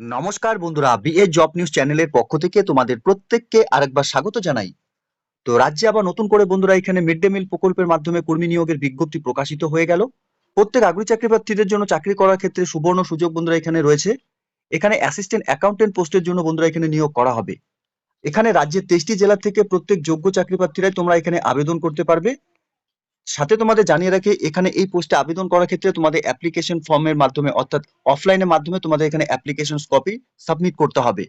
নমস্কার বন্ধুরা BA job news চ্যানেলের পক্ষ থেকে তোমাদের প্রত্যেককে আরেকবার স্বাগত জানাই। তো রাজ্যে আবার নতুন করে বন্ধুরা এখানে মিড ডে মিল প্রকল্পের মাধ্যমে কর্মী নিয়োগের বিজ্ঞপ্তি প্রকাশিত হয়ে গেল। প্রত্যেক আগ্রহী চাকরি প্রার্থীদের জন্য চাকরি করার ক্ষেত্রে সুবর্ণ সুযোগ বন্ধুরা এখানে রয়েছে। এখানে অ্যাসিস্ট্যান্ট অ্যাকাউন্টেন্ট পোস্টের জন্য বন্ধুরা এখানে নিয়োগ করা হবে। এখানে রাজ্যের তেইশটি জেলা থেকে প্রত্যেক যোগ্য চাকরি প্রার্থীরাই তোমরা এখানে আবেদন করতে পারবে। সাথে তোমাদের জানিয়ে রাখি, এখানে এই পোস্টে আবেদন করার ক্ষেত্রে তোমাদের অ্যাপ্লিকেশন ফর্মের মাধ্যমে, অর্থাৎ অফলাইনের মাধ্যমে তোমাদের এখানে অ্যাপ্লিকেশন কপি সাবমিট করতে হবে।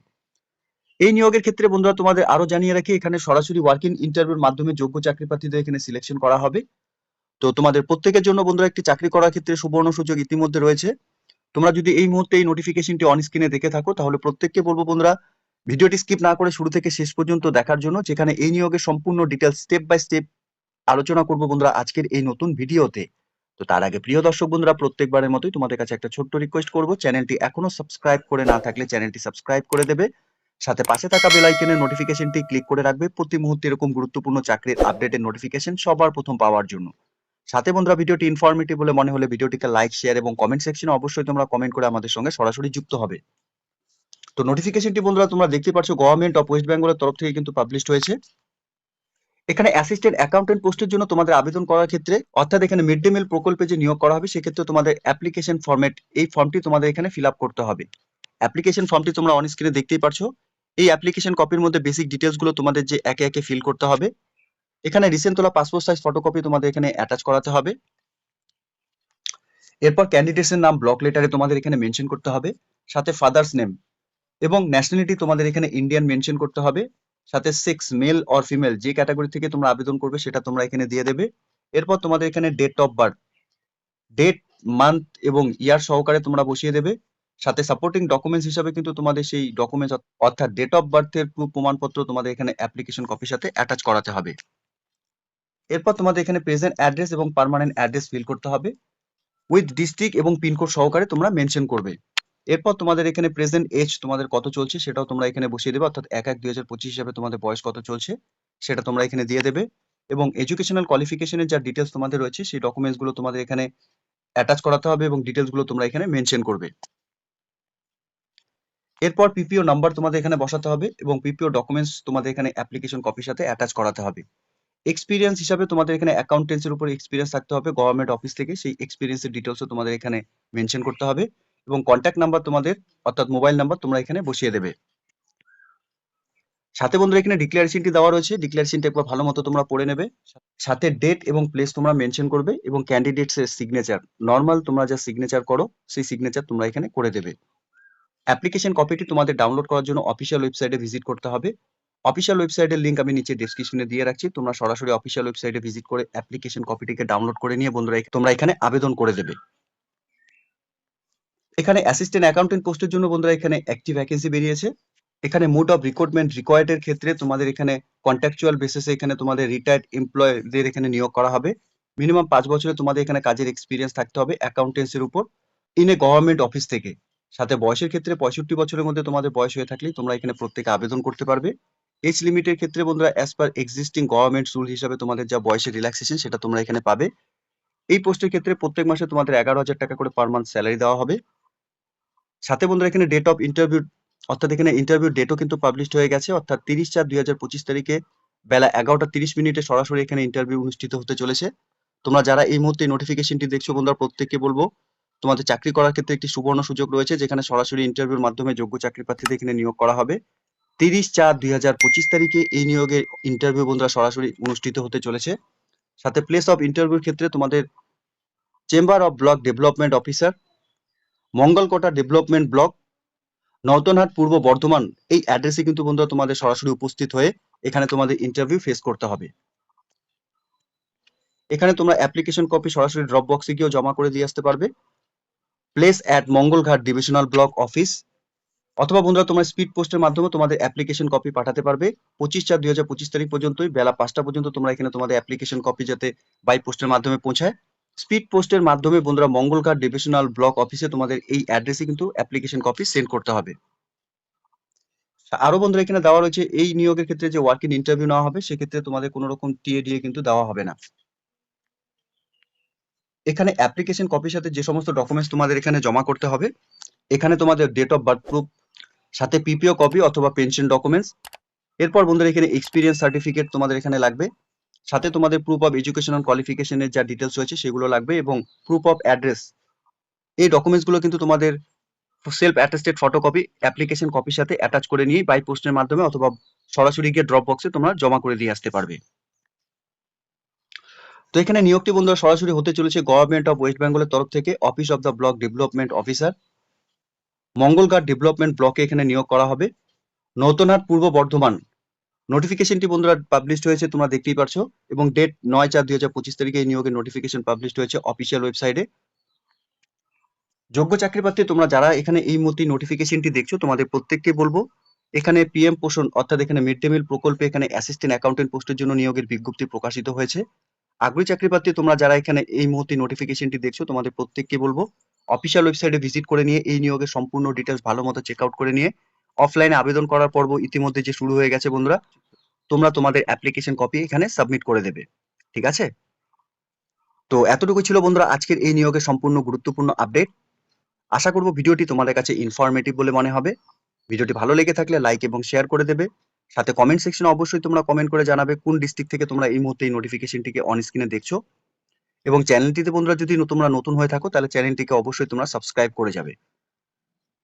এই নিয়োগের ক্ষেত্রে বন্ধুরা তোমাদের আরও জানিয়ে রাখি, এখানে সরাসরি ওয়ার্কিং ইন্টারভিউর মাধ্যমে যোগ্য চাকরি প্রার্থীদের এখানে সিলেকশন করা হবে। তো তোমাদের প্রত্যেকের জন্য বন্ধুরা একটি চাকরি করার ক্ষেত্রে সুবর্ণ সুযোগ ইতিমধ্যে রয়েছে। তোমরা যদি এই মুহূর্তে এই নোটিফিকেশনটি অন স্ক্রিনে দেখে থাকো, তাহলে প্রত্যেককে বলব বন্ধুরা, ভিডিওটি স্কিপ না করে শুরু থেকে শেষ পর্যন্ত দেখার জন্য, যেখানে এই নিয়োগের সম্পূর্ণ ডিটেলস স্টেপ বাই স্টেপ আলোচনা করব বন্ধুরা আজকের এই নতুন ভিডিওতে। তো তার আগে প্রিয় দর্শক বন্ধুরা, প্রত্যেকবারের মতোই তোমাদের কাছে একটা ছোট্ট রিকোয়েস্ট করব। চ্যানেলটি এখনও সাবস্ক্রাইব করে না থাকলে চ্যানেলটি সাবস্ক্রাইব করে দেবে। সাথে পাশে থাকা বেল আইকনের নোটিফিকেশনটি ক্লিক করে রাখবে। প্রতি মুহূর্তে এরকম গুরুত্বপূর্ণ চাকরির আপডেটের নোটিফিকেশন সবার প্রথম পাওয়ার জন্য। সাথে বন্ধুরা, ভিডিওটি ইনফরমেটিভ বলে মনে হলে ভিডিওটিকে লাইক শেয়ার এবং কমেন্ট সেকশনে অবশ্যই তোমরা কমেন্ট করে আমাদের সঙ্গে সরাসরি যুক্ত হবে। তো নোটিফিকেশনটি বন্ধুরা, তোমরা দেখতে পাচ্ছ গভর্নমেন্ট অফ ওয়েস্ট বেঙ্গলের তরফ থেকে কিন্তু পাবলিশড হয়েছে। এখানে অ্যাসিস্ট্যান্ট অ্যাকাউন্টেন্ট পোস্টের জন্য তোমাদের আবেদন করার ক্ষেত্রে, অর্থাৎ এখানে মিড ডে মিল প্রকল্পে যে নিয়োগ করা হবে, সেক্ষেত্রে তোমাদের অ্যাপ্লিকেশন ফরম্যাট এই ফর্মটি তোমাদের এখানে ফিল করতে হবে। অ্যাপ্লিকেশন ফর্মটি তোমরা অন স্ক্রিনে দেখতেই পারছ। এই অ্যাপ্লিকেশন কপির মধ্যে বেসিক ডিটেলসগুলো তোমাদের যে একে একে ফিল করতে হবে। এখানে রিসেন্ট তোলা পাসপোর্ট সাইজ ফটোকপি তোমাদের এখানে অ্যাটাচ করাতে হবে। এরপর ক্যান্ডিডেটস এর নাম ব্লক লেটারে তোমাদের এখানে মেনশন করতে হবে। সাথে ফাদার্স নেম এবং ন্যাশনালিটি তোমাদের এখানে ইন্ডিয়ান মেনশন করতে হবে। সাথে সেক্স মেল অর ফিমেল যে ক্যাটাগরি থেকে তোমরা আবেদন করবে সেটা তোমরা এখানে দিয়ে দেবে। এরপর তোমাদের এখানে date of birth date month এবং ইয়ার সহকারে তোমরা বসিয়ে দেবে। সাথে সাপোর্টিং ডকুমেন্টস হিসাবে কিন্তু তোমাদের সেই ডকুমেন্টস অর্থাৎ ডেট অফ বার্থের প্রুফ প্রমাণপত্র তোমাদের এখানে অ্যাপ্লিকেশন কপির সাথে অ্যাটাচ করাতে হবে। এরপর তোমাদের এখানে প্রেজেন্ট অ্যাড্রেস এবং পার্মানেন্ট অ্যাড্রেস ফিল করতে হবে। উইথ ডিস্ট্রিক্ট এবং পিনকোড সহকারে তোমরা মেনশন করবে। এরপর তোমাদের এখানে প্রেজেন্ট এজ তোমাদের কত চলছে সেটাও তোমরা এখানে বসিয়ে দেবে, অর্থাৎ এক এক দুই হিসাবে তোমাদের বয়স কত চলছে সেটা তোমরা এখানে দিয়ে দেবে এবং এডুকেশনাল কোয়ালিফিকেশনের যা ডিটেলস তোমাদের রয়েছে সেই ডকুমেন্টসগুলো তোমাদের এখানে অ্যাটাচ করাতে হবে এবং ডিটেলসগুলো তোমরা এখানে মেনশন করবে। এরপর পিপিও নাম্বার তোমাদের এখানে বসাতে হবে এবং পিপিও ডকুমেন্টস তোমাদের এখানে অ্যাপ্লিকেশন কপির সাথে অ্যাটাচ করাতে হবে। এক্সপিরিয়েন্স হিসাবে তোমাদের এখানে অ্যাকাউন্টেন্সির উপর এক্সপিরিয়েন্স থাকতে হবে গভর্নমেন্ট অফিস থেকে সেই এক্সপিরিয়েন্সের ডিটেলসও তোমাদের এখানে মেনশন করতে হবে। এবং কন্ট্যাক্ট নাম্বার তোমাদের, অর্থাৎ মোবাইল নাম্বার তোমরা এখানে বসিয়ে দেবে। সাথে বন্ধুরা এখানে ডিক্লারেশনটি দেওয়া রয়েছে। ডিক্লারেশনটা একবার ভালো মতো তোমরা পড়ে নেবে। সাথে ডেট এবং প্লেস তোমরা মেনশন করবে এবং ক্যান্ডিডেটস এর সিগনেচার নর্মাল তোমরা যা সিগনেচার করো, সেই সিগনেচার তোমরা এখানে করে দেবে। অ্যাপ্লিকেশন কপিটি তোমাদের ডাউনলোড করার জন্য অফিসিয়াল ওয়েবসাইটে ভিজিট করতে হবে। অফিসিয়াল ওয়েবসাইটের লিংক আমি নিচে ডেসক্রিপশনে দিয়ে রাখছি। তোমরা সরাসরি অফিসিয়াল ওয়েবসাইটে ভিজিট করে অ্যাপ্লিকেশন কপিটিকে ডাউনলোড করে নিয়ে বন্ধুরা, তোমরা এখানে আবেদন করে দেবে। এখানে অ্যাসিস্ট্যান্ট অ্যাকাউন্টেন্ট পোস্টের জন্য বন্ধুরা এখানে একটি ভ্যাকেন্সি বেরিয়েছে। এখানে মোড অফ রিক্রুটমেন্ট রিকোয়ার্ড এর ক্ষেত্রে তোমাদের এখানে কন্ট্রাকচুয়াল বেসিসে এখানে তোমাদের রিটায়ার্ড এমপ্লয়ীদের এখানে নিয়োগ করা হবে। মিনিমাম পাঁচ বছরে তোমাদের এখানে কাজের এক্সপিরিয়েন্স থাকতে হবে অ্যাকাউন্টেন্সির উপর ইন এ গভর্নমেন্ট অফিস থেকে। সাথে বয়সের ক্ষেত্রে পঁয়ষট্টি বছরের মধ্যে তোমাদের বয়স হয়ে থাকলে তোমরা এখানে প্রত্যেকে আবেদন করতে পারবে। এজ লিমিটের ক্ষেত্রে বন্ধুরা as per existing government rule হিসাবে তোমাদের যা বয়সের রিল্যাক্সেশন সেটা তোমরা এখানে পাবে। এই পোস্টের ক্ষেত্রে প্রত্যেক মাসে তোমাদের এগারো হাজার টাকা করে পার মান্থ স্যালারি দেওয়া হবে। সাথে বন্ধুরা এখানে ডেট অফ ইন্টারভিউ অর্থাৎ এখানে ইন্টারভিউ ডেটও কিন্তু পাবলিশড হয়ে গেছে, অর্থাৎ তিরিশ চার দুই তারিখে বেলা এগারোটা তিরিশ মিনিটে সরাসরি এখানে ইন্টারভিউ অনুষ্ঠিত হতে চলেছে। তোমরা যারা এই মুহূর্তে নোটিফিকেশনটি দেখছ বন্ধুরা, প্রত্যেককে বলব, তোমাদের চাকরি করার ক্ষেত্রে একটি সুবর্ণ সুযোগ রয়েছে, যেখানে সরাসরি ইন্টারভিউর মাধ্যমে যোগ্য চাকরি প্রার্থীদের এখানে নিয়োগ করা হবে। তিরিশ চার দুই তারিখে এই নিয়োগের ইন্টারভিউ বন্ধুরা সরাসরি অনুষ্ঠিত হতে চলেছে। সাথে প্লেস অফ ইন্টারভিউর ক্ষেত্রে তোমাদের chamber of block development officer Mangalkota development block Nartanhat Purba Bardhaman, এই অ্যাড্রেসে কিন্তু বন্ধুরা তোমাদের সরাসরি উপস্থিত হয়ে এখানে তোমাদের ইন্টারভিউ ফেস করতে হবে। এখানে তোমরা অ্যাপ্লিকেশন কপি সরাসরি ড্রপ বক্সে গিয়েও জমা করে দিয়ে আসতে পারবে। Place at Mangalghat divisional block office অথবা বন্ধুরা তোমরা স্পিড পোস্টের মাধ্যমে তোমাদের অ্যাপ্লিকেশন কপি পাঠাতে পারবে। পঁচিশ চার দুই তারিখ পর্যন্তই বেলা পাঁচটা পর্যন্ত তোমরা এখানে তোমাদের অ্যাপ্লিকেশন কপি যাতে বাই পোস্টের মাধ্যমে পৌঁছায়। স্পিড পোস্টের মাধ্যমে বন্ধুরা মঙ্গলকার ডিভিশনাল ব্লক অফিসে তোমাদের এই অ্যাড্রেসে কিন্তু অ্যাপ্লিকেশন কপি সেন্ড করতে হবে। আরও বন্ধুরা এখানে দেওয়া রয়েছে, এই নিয়োগের ক্ষেত্রে যে ওয়ার্কিং ইন্টারভিউ নেওয়া হবে, সেক্ষেত্রে তোমাদের কোনো রকম টিএ ডিএ কিন্তু দেওয়া হবে না। এখানে অ্যাপ্লিকেশন কপির সাথে যে সমস্ত ডকুমেন্টস তোমাদের এখানে জমা করতে হবে, এখানে তোমাদের ডেট অফ বার্থ প্রুফ সাথে পিপিও কপি অথবা পেনশন ডকুমেন্টস এরপর বন্ধুরা এখানে এক্সপিরিয়েন্স সার্টিফিকেট তোমাদের এখানে লাগবে। সাথে তোমাদের প্রুফ অফ এডুকেশনাল কোয়ালিফিকেশনের যা ডিটেলস রয়েছে সেগুলো লাগবে এবং প্রুফ অফ অ্যাড্রেস এই ডকুমেন্টসগুলো কিন্তু তোমাদের সেলফ অ্যাটেস্টেড ফটোকপি অ্যাপ্লিকেশন কপির সাথে অ্যাটাচ করে নিয়ে বাই পোস্টের মাধ্যমে অথবা সরাসরি গিয়ে ড্রপ বক্সে তোমরা জমা করে দিয়ে আসতে পারবে। তো এখানে নিয়োগটি বন্ধুরা সরাসরি হতে চলেছে গভর্নমেন্ট অফ ওয়েস্ট বেঙ্গলের তরফ থেকে office of the block development officer Mangalghat development ব্লকে এখানে নিয়োগ করা হবে। নৌতনহাট পূর্ব বর্ধমান নোটিফিকেশনটি বন্ধুরা পাবলিশড হয়েছে, তোমরা দেখতেই পারছ। এবং ডেট নয় চার দুই হাজার পঁচিশ তারিখে এই নিয়োগের নোটিফিকেশন পাবলিশড হয়েছে অফিসিয়াল ওয়েবসাইটে যোগ্য চাকরি প্রার্থী তোমরা যারা এখানে এই মুহূর্তে নোটিফিকেশনটি দেখছ, তোমাদের প্রত্যেককে বলব, এখানে পিএম পোষণ অর্থাৎ এখানে মিড ডে মিল প্রকল্পে এখানে অ্যাসিস্ট্যান্ট অ্যাকাউন্টেন্ট পোস্টের জন্য নিয়োগের বিজ্ঞপ্তি প্রকাশিত হয়েছে। আগ্রহী চাকরি প্রার্থী তোমরা যারা এখানে এই মুহূর্তে নোটিফিকেশনটি দেখছ, তোমাদের প্রত্যেককে বলব অফিসিয়াল ওয়েবসাইটে ভিজিট করে নিয়ে এই নিয়োগের সম্পূর্ণ ডিটেলস ভালো মতো চেক আউট করে নিয়ে অফলাইনে আবেদন করার পর্ব ইতিমধ্যে যে শুরু হয়ে গেছে বন্ধুরা, তোমরা তোমাদের অ্যাপ্লিকেশন কপি এখানে সাবমিট করে দেবে, ঠিক আছে? তো এতটুকু ছিল বন্ধুরা আজকের এই নিয়োগের সম্পূর্ণ গুরুত্বপূর্ণ আপডেট আশা করব ভিডিওটি তোমাদের কাছে ইনফরমেটিভ বলে মনে হবে। ভিডিওটি ভালো লেগে থাকলে লাইক এবং শেয়ার করে দেবে। সাথে কমেন্ট সেকশনে অবশ্যই তোমরা কমেন্ট করে জানাবে কোন ডিস্ট্রিক্ট থেকে তোমরা এই মুহূর্তে এই নোটিফিকেশনটিকে অন স্ক্রিনে দেখছ। এবং চ্যানেলটিতে বন্ধুরা যদি তোমরা নতুন হয়ে থাকো, তাহলে চ্যানেলটিকে অবশ্যই তোমরা সাবস্ক্রাইব করে যাবে।